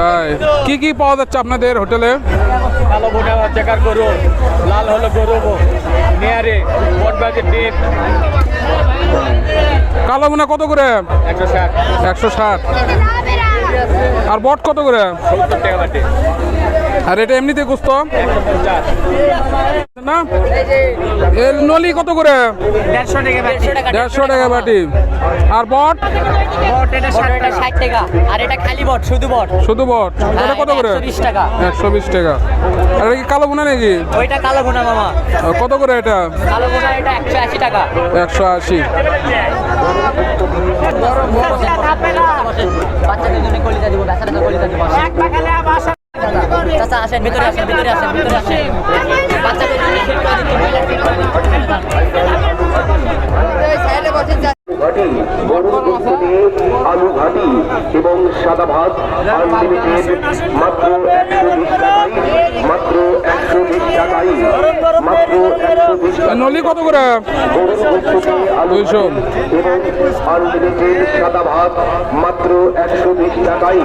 তাই। কি কি পাওয়া যাচ্ছে আপনাদের হোটেলে? কালো বোনা চেকার গরু লাল হলো গরু মেয়ারে বটবাজি ডিম। কালো বোনা কত করে? একশো ষাট। একশো ষাট। আর বট কত করে? বাটি। আর এটা এমনিতে গুস্ত? না? এর নলি কত করে? দেড়শো টাকা দেড়শো টাকা বাটি। আর বট? বট এটা টাকা। আর এটা খালি বট শুধু বট। শুধু বট? এটা কত করে? একশো বিশ টাকা। একশো বিশ টাকা। আর কি কালো বোনা নাকি? ওইটা কালো বোনা মামা। আর কত করে এটা? কালো বোনা এটা একশো আশি টাকা। একশো আশি। বাচ্চাদের জন্য কলিজা দিব চাচা আসেন ভিতরে আসেন ভিতরে আসেন ভিতরে আসেন। ঘাটি গরুর দিয়ে আলু ঘাটি এবং সাদা ভাত আনলিমিটেড মাত্র একশো বিশ টাকায় মাত্র একশো বিশ মাত্র একশো বিশ নলি কত করে? গরুর গোস্ত দিয়ে আলু দুইশো। এবং আনলিমিটেড সাদা ভাত মাত্র একশো বিশ টাকায়।